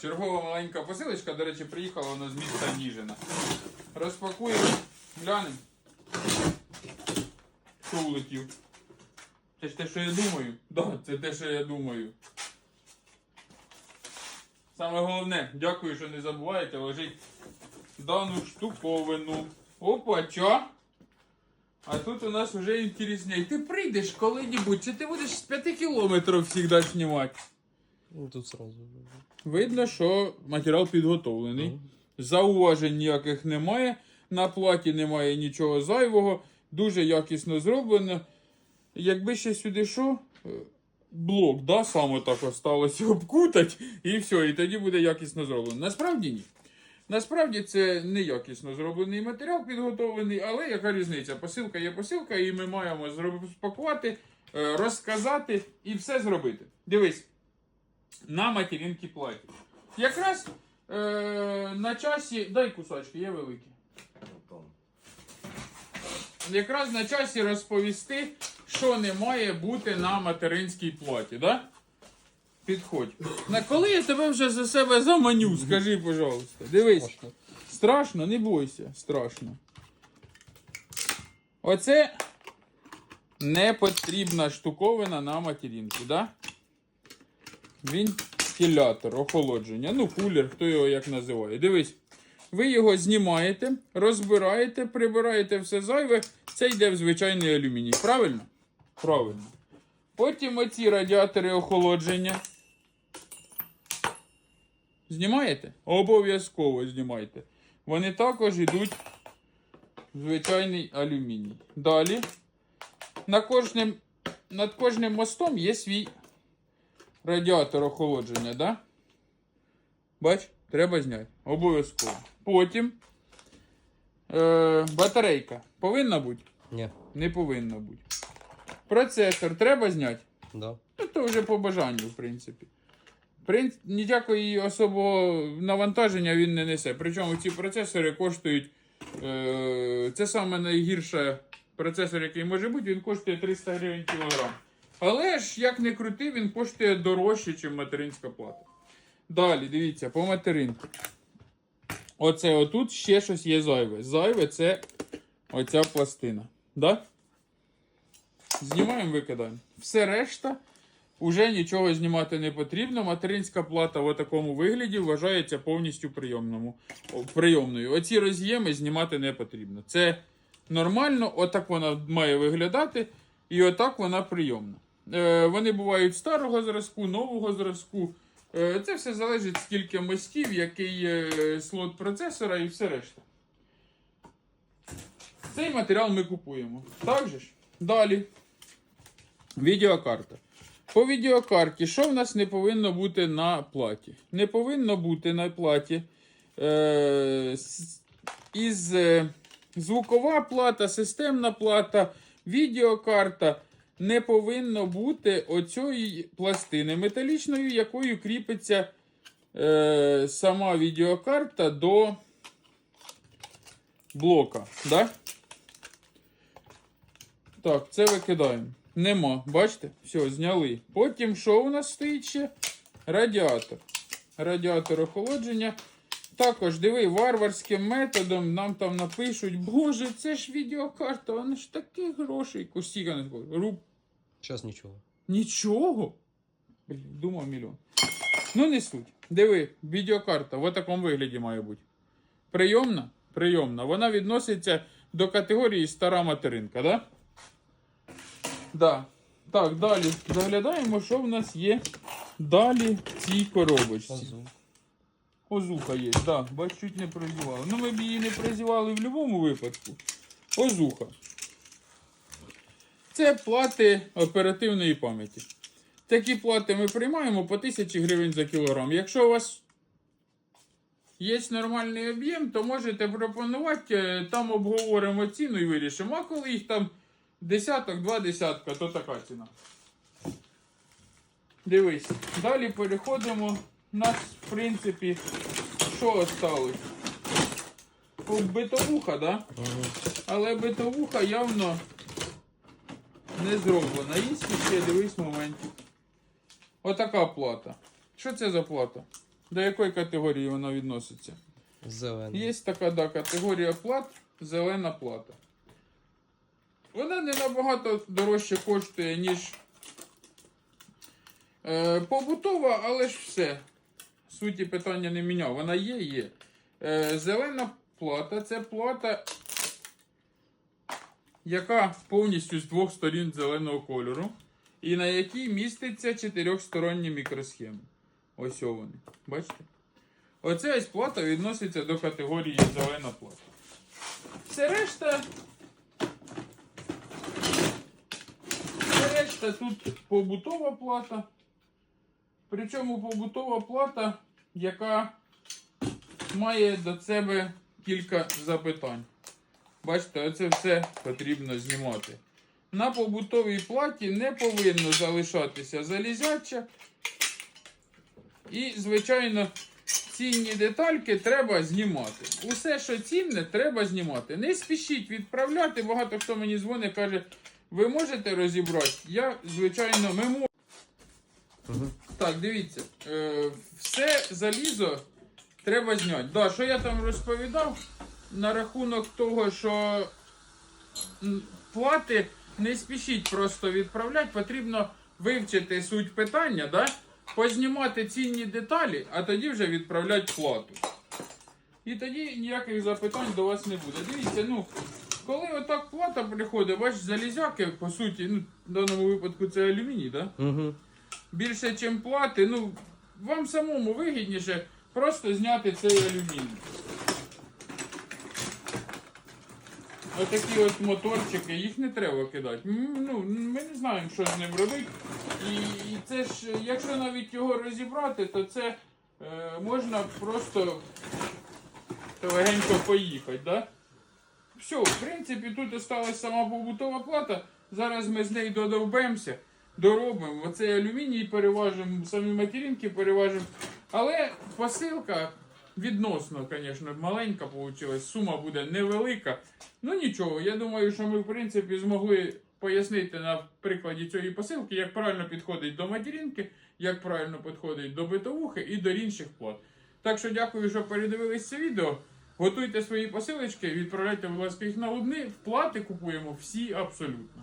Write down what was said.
Чергова маленька посилочка, до речі, приїхала вона з міста Ніжина. Розпакуємо, глянемо. Що улетів? Це ж те, що я думаю. Да, це те, що я думаю. Саме головне, дякую, що не забуваєте ложити дану штуковину. Опа, чо? А тут у нас вже інтересніше. Ти прийдеш коли-небудь, чи ти будеш з 5 кілометрів завжди знімати? Ну тут сразу. Видно, що матеріал підготовлений. Зауважень ніяких немає. На платі немає нічого зайвого. Дуже якісно зроблено. Якби ще сюди що, е, блок, да, саме так осталося обкутати, і все, і тоді буде якісно зроблено. Насправді ні. Насправді це не якісно зроблений матеріал підготовлений, але яка різниця? Посилка є посилка, і ми маємо спакувати, е, розказати і все зробити. Дивись, на материнки платі. Якраз е, на часі. Дай кусочки, є великі. Якраз на часі розповісти, що не має бути на материнській платі, да? Підходь. На коли я тебе вже за себе заманю, скажи, пожалуйста. Дивись. Страшно. Страшно, не бойся, страшно. Оце не потрібна штуковина на материнку, да? Вентилятор, охолодження. Ну, кулер, хто його як називає. Дивись. Ви його знімаєте, розбираєте, прибираєте все зайве. Це йде в звичайний алюміній. Правильно? Правильно. Потім оці радіатори охолодження. Знімаєте? Обов'язково знімайте. Вони також йдуть в звичайний алюміній. Далі. На кожним, над кожним мостом є свій радіатор охолодження, да? Бач, треба зняти. Обов'язково. Потім е, батарейка повинна бути? Ні. Не повинна бути. Процесор треба зняти? Да. Ну, то вже по бажанню, в принципі. Прин... Ніякої особого навантаження він не несе. Причому ці процесори коштують. Е... Це саме найгірше процесор, який може бути, він коштує 300 гривень кілограм. Але ж, як не крути, він коштує дорожче, ніж материнська плата. Далі, дивіться, по материнку. Оце отут ще щось є зайве. Зайве це оця пластина. Да? Знімаємо, викидаємо. Все решта. Уже нічого знімати не потрібно. Материнська плата в такому вигляді вважається повністю прийомному, прийомною. Оці роз'єми знімати не потрібно. Це нормально, отак вона має виглядати, і отак вона прийомна. Е, вони бувають старого зразку, нового зразку. Е, це все залежить скільки мостів, який е, слот процесора і все решта. Цей матеріал ми купуємо. Так же ж? Далі. Відеокарта. По відеокарті, що в нас не повинно бути на платі? Не повинно бути на платі е, із звукова плата, системна плата, відеокарта. Не повинно бути оцієї пластини металічною, якою кріпиться е, сама відеокарта до блока. Да? Так, це викидаємо. Нема, бачите? Все, зняли. Потім що у нас стоїть ще? Радіатор. Радіатор охолодження. Також, диви, варварським методом нам там напишуть, боже, це ж відеокарта, вона ж таких грошей. Такої. Руб. Зараз нічого. Нічого. Блін, думав мільйон. Ну, не суть. Диви, відеокарта в такому вигляді має бути. Прийомна? Прийомна. Вона відноситься до категорії стара материнка, да? Да. Так, далі заглядаємо, що в нас є далі в цій коробочці. Озуха є, так, да, бач, чуть не прозівали. Ну, ми б її не прозівали в будь-якому випадку. Озуха. Це плати оперативної пам'яті. Такі плати ми приймаємо по 1000 гривень за кілограм. Якщо у вас є нормальний об'єм, то можете пропонувати, е, там обговоримо ціну і вирішимо. А коли їх там десяток, два десятка, то така ціна. Дивись. Далі переходимо. У нас, в принципі, що осталось? Битовуха, да? Але битовуха явно не зроблена. Є ще дивись моментик. Отака плата. Що це за плата? До якої категорії вона відноситься? Зелений. Є така да, категорія плат, зелена плата. Вона не набагато дорожче коштує, ніж е, побутова, але ж все. Суті питання не міняв. Вона є, є. Е, зелена плата це плата, яка повністю з двох сторін зеленого кольору, і на якій міститься чотирьохсторонні мікросхеми. Ось вони. Бачите? Оця ось плата відноситься до категорії зелена плата. Все решта. Все решта тут побутова плата. Причому побутова плата, яка має до себе кілька запитань. Бачите, оце все потрібно знімати. На побутовій платі не повинно залишатися залізяча. І, звичайно, цінні детальки треба знімати. Усе, що цінне, треба знімати. Не спішіть відправляти. Багато хто мені дзвонить, каже, ви можете розібрати? Я, звичайно, ми можемо. Угу. Так, дивіться, е, все залізо треба зняти. Да, що я там розповідав на рахунок того, що плати не спішіть просто відправляти, потрібно вивчити суть питання, да? познімати цінні деталі, а тоді вже відправляти плату. І тоді ніяких запитань до вас не буде. Дивіться, ну, коли отак плата приходить, бачиш, залізяки, по суті, ну, в даному випадку це алюміній, да? Угу. більше, ніж плати, ну, вам самому вигідніше просто зняти цей алюміній. Отакі от моторчики, їх не треба кидати. Ну, ми не знаємо, що з ним робити. І, і це ж, якщо навіть його розібрати, то це е, можна просто легенько поїхати, да? Все, в принципі, тут осталась сама побутова плата. Зараз ми з нею додовбемося, доробимо. Оцей алюміній переважимо, самі материнки переважимо. Але посилка відносно, звісно, маленька вийшла. Сума буде невелика. Ну нічого, я думаю, що ми, в принципі, змогли пояснити на прикладі цієї посилки, як правильно підходить до материнки, як правильно підходить до битовухи і до інших плат. Так що дякую, що передивились це відео. Готуйте свої посилочки, відправляйте, будь ласка, їх на Лубни. Плати купуємо всі абсолютно.